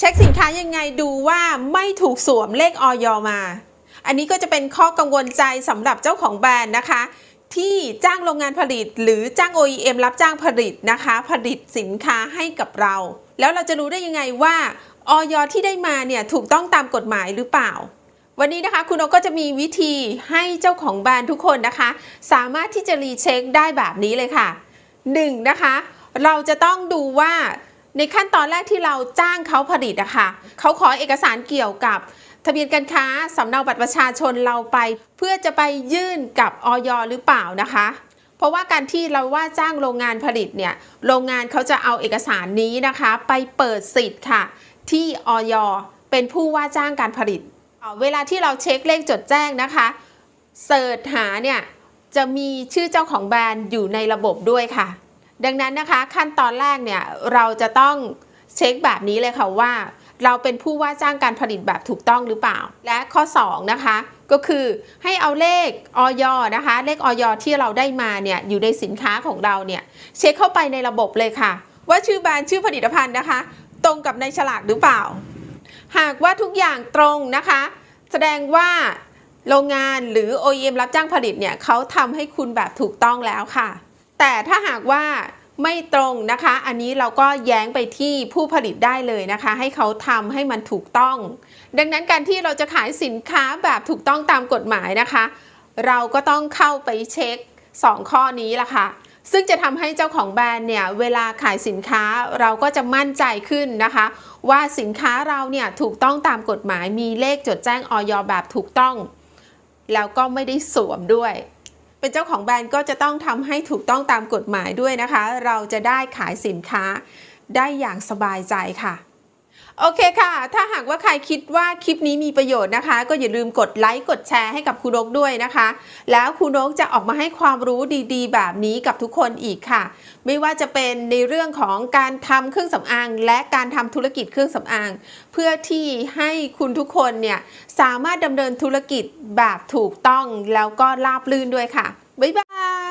เช็คสินค้ายังไงดูว่าไม่ถูกสวมเลขออยมา อันนี้ก็จะเป็นข้อกังวลใจสำหรับเจ้าของแบรนด์นะคะ ที่จ้างโรงงานผลิต หรือจ้าง OEM รับจ้างผลิตนะคะ ผลิตสินค้าให้กับเรา แล้วเราจะรู้ได้ยังไงว่าออยที่ได้มาเนี่ยถูกต้องตามกฎหมายหรือเปล่า วันนี้นะคะคุณโอก็จะมีวิธีให้เจ้าของแบรนด์ทุกคนนะคะ สามารถที่จะรีเช็คได้แบบนี้เลยค่ะ 1. นะคะ เราจะต้องดูว่า ในขั้นตอนแรกที่เราจ้างเขาผลิตอะค่ะเขาขอเอกสารเกี่ยวกับทะเบียนการค้าสำเนาบัตรประชาชนเราไป เพื่อจะไปยื่นกับออยหรือเปล่านะคะ เพราะว่าการที่เราว่าจ้างโรงงานผลิตเนี่ยโรงงานเขาจะเอาเอกสารนี้นะคะ ไปเปิดสิทธิ์ค่ะ ที่ออยเป็นผู้ว่าจ้างการผลิตเเวลาที่เราเช็คเลขจดแจ้งนะคะเสิร์ชหาเนี่ยจะมีชื่อเจ้าของแบรนด์อยู่ในระบบด้วยค่ะ ดังนั้นนะคะขั้นตอนแรกเนี่ยเราจะต้องเช็คแบบนี้เลยค่ะว่า เราเป็นผู้ว่าจ้างการผลิตแบบถูกต้องหรือเปล่า และข้อ 2 นะคะ ก็คือให้เอาเลขออยนะคะ เลขออยที่เราได้มาเนี่ยอยู่ในสินค้าของเราเนี่ยเช็คเข้าไปในระบบเลยค่ะ ว่าชื่อแบรนด์ชื่อผลิตภัณฑ์นะคะ ตรงกับในฉลากหรือเปล่า หากว่าทุกอย่างตรงนะคะ แสดงว่าโรงงานหรือ OEM รับจ้างผลิตเนี่ยเขาทำให้คุณแบบถูกต้องแล้วค่ะ แต่ถ้าหากว่าไม่ตรงนะคะ อันนี้เราก็แย้งไปที่ผู้ผลิตได้เลยนะคะ ให้เขาทำให้มันถูกต้อง ดังนั้นการที่เราจะขายสินค้าแบบถูกต้องตามกฎหมายนะคะ เราก็ต้องเข้าไปเช็ค 2 ข้อนี้ล่ะค่ะ ซึ่งจะทำให้เจ้าของแบรนด์เนี่ย เวลาขายสินค้าเราก็จะมั่นใจขึ้นนะคะ ว่าสินค้าเราเนี่ยถูกต้องตามกฎหมาย มีเลขจดแจ้งออยแบบถูกต้อง แล้วก็ไม่ได้สวมด้วย เป็นเจ้าของแบรนด์ก็จะต้องทำให้ถูกต้องตามกฎหมายด้วยนะคะ เราจะได้ขายสินค้าได้อย่างสบายใจค่ะ โอเคค่ะ ถ้าหากว่าใครคิดว่าคลิปนี้มีประโยชน์นะคะ ก็อย่าลืมกดไลค์ กดแชร์ให้กับคุณนกด้วยนะคะ แล้วคุณนกจะออกมาให้ความรู้ดีๆ แบบนี้กับทุกคนอีกค่ะ ไม่ว่าจะเป็นในเรื่องของการทำเครื่องสำอาง และการทำธุรกิจเครื่องสำอาง เพื่อที่ให้คุณทุกคนเนี่ยสามารถดำเนินธุรกิจแบบถูกต้องแล้วก็ราบรื่นด้วยค่ะ บ๊ายบาย